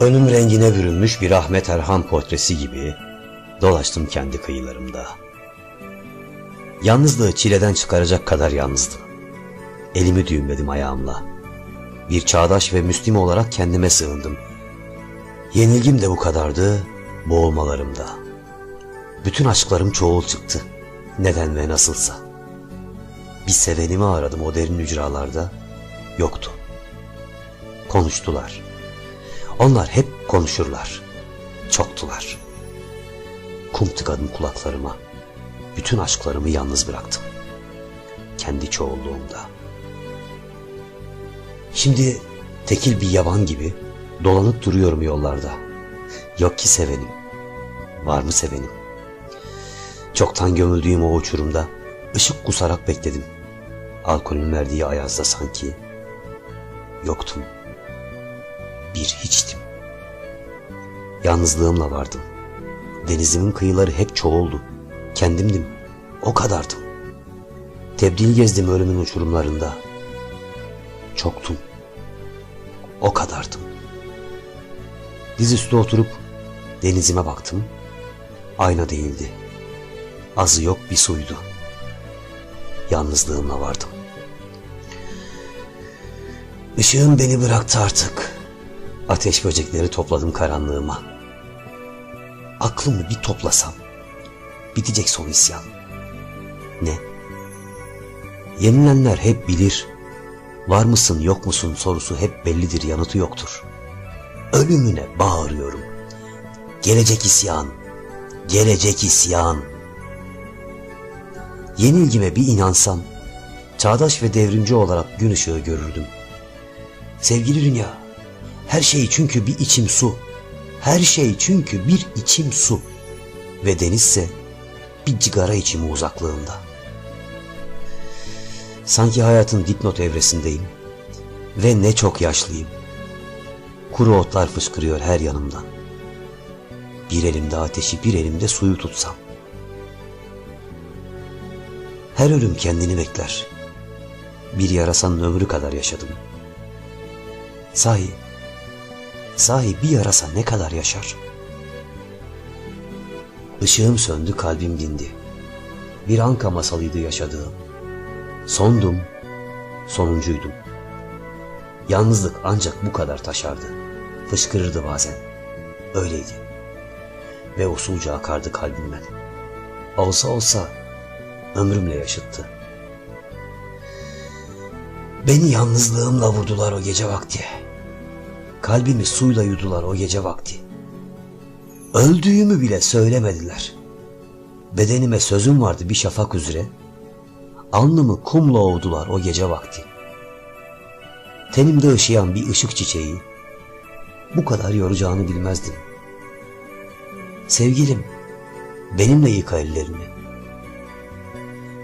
Önüm rengine bürünmüş bir Ahmet Erhan portresi gibi dolaştım kendi kıyılarımda. Yalnızlığı çileden çıkaracak kadar yalnızdım. Elimi düğümledim ayağımla. Bir çağdaş ve Müslüm olarak kendime sığındım. Yenilgim de bu kadardı, boğulmalarımda. Bütün aşklarım çoğul çıktı. Neden ve nasılsa. Bir sevenimi aradım o derin ücralarda. Yoktu. Konuştular. Onlar hep konuşurlar. Çoktular. Kum tıkadım kulaklarıma. Bütün aşklarımı yalnız bıraktım. Kendi çoğulluğumda. Şimdi tekil bir yaban gibi dolanıp duruyorum yollarda. Yok ki sevenim. Var mı sevenim? Çoktan gömüldüğüm o uçurumda ışık kusarak bekledim. Alkolün verdiği ayazda sanki yoktum. Bir hiçtim. Yalnızlığımla vardım. Denizimin kıyıları hep çoğuldu. Kendimdim. O kadardım. Tebdil gezdim ölümün uçurumlarında. Çoktum. O kadardım. Dizüstü oturup denizime baktım. Ayna değildi. Azı yok bir suydu. Yalnızlığımla vardım. Işığım beni bıraktı artık. Ateş böcekleri topladım karanlığıma. Aklımı bir toplasam. Bitecek son isyan. Ne? Yenilenler hep bilir. Var mısın yok musun sorusu hep bellidir yanıtı yoktur. Ölümüne bağırıyorum. Gelecek isyan. Gelecek isyan. Yenilgime bir inansam, çağdaş ve devrimci olarak gün ışığı görürdüm. Sevgili dünya, her şey çünkü bir içim su. Her şey çünkü bir içim su. Ve denizse bir cigara içimi uzaklığında. Sanki hayatın dipnot evresindeyim. Ve ne çok yaşlıyım. Kuru otlar fışkırıyor her yanımdan. Bir elimde ateşi bir elimde suyu tutsam. Her ölüm kendini bekler. Bir yarasanın ömrü kadar yaşadım. Sahi, sahi bir yarasa ne kadar yaşar? Işığım söndü, kalbim dindi. Bir anka masalıydı yaşadığım. Sondum, sonuncuydum. Yalnızlık ancak bu kadar taşardı. Fışkırırdı bazen. Öyleydi. Ve usulca akardı kalbimden. Olsa olsa ömrümle yaşıttı. Beni yalnızlığımla vurdular o gece vakti. Kalbimi suyla yudular o gece vakti. Öldüğümü bile söylemediler. Bedenime sözüm vardı bir şafak üzere. Alnımı kumla ovdular o gece vakti. Tenimde ışıyan bir ışık çiçeği. Bu kadar yoracağını bilmezdim. Sevgilim, benimle yıka ellerini.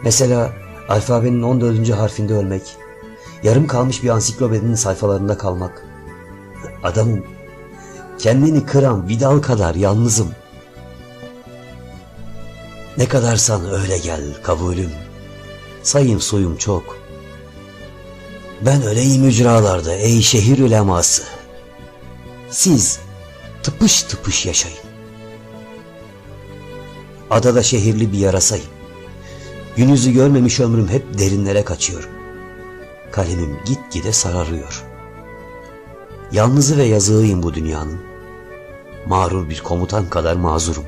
Mesela alfabenin 14. harfinde ölmek, yarım kalmış bir ansiklopedinin sayfalarında kalmak. Adamım, kendini kıran Vidal kadar yalnızım. Ne kadarsan öyle gel kabulüm. Sayım suyum çok. Ben öleyim ücralarda ey şehir üleması. Siz tıpış tıpış yaşayın. Adada şehirli bir yarasayım. Gün yüzü görmemiş ömrüm hep derinlere kaçıyor. Kalemim gitgide sararıyor. Yalnızı ve yazığıyım bu dünyanın. Mağrur bir komutan kadar mazurum.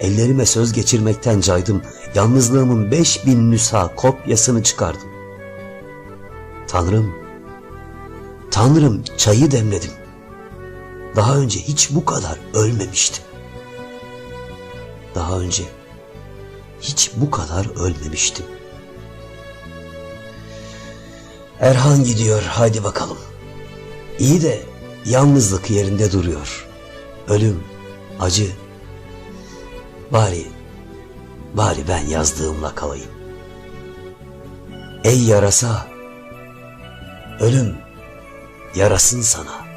Ellerime söz geçirmekten caydım. Yalnızlığımın beş bin nüsha kopyasını çıkardım. Tanrım, Tanrım çayı demledim. Daha önce hiç bu kadar ölmemiştim. Daha önce hiç bu kadar ölmemiştim. Erhan gidiyor haydi bakalım. İyi de yalnızlık yerinde duruyor. Ölüm, acı. Bari, bari ben yazdığımla kalayım. Ey yarasa, ölüm yarasın sana.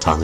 Tanrı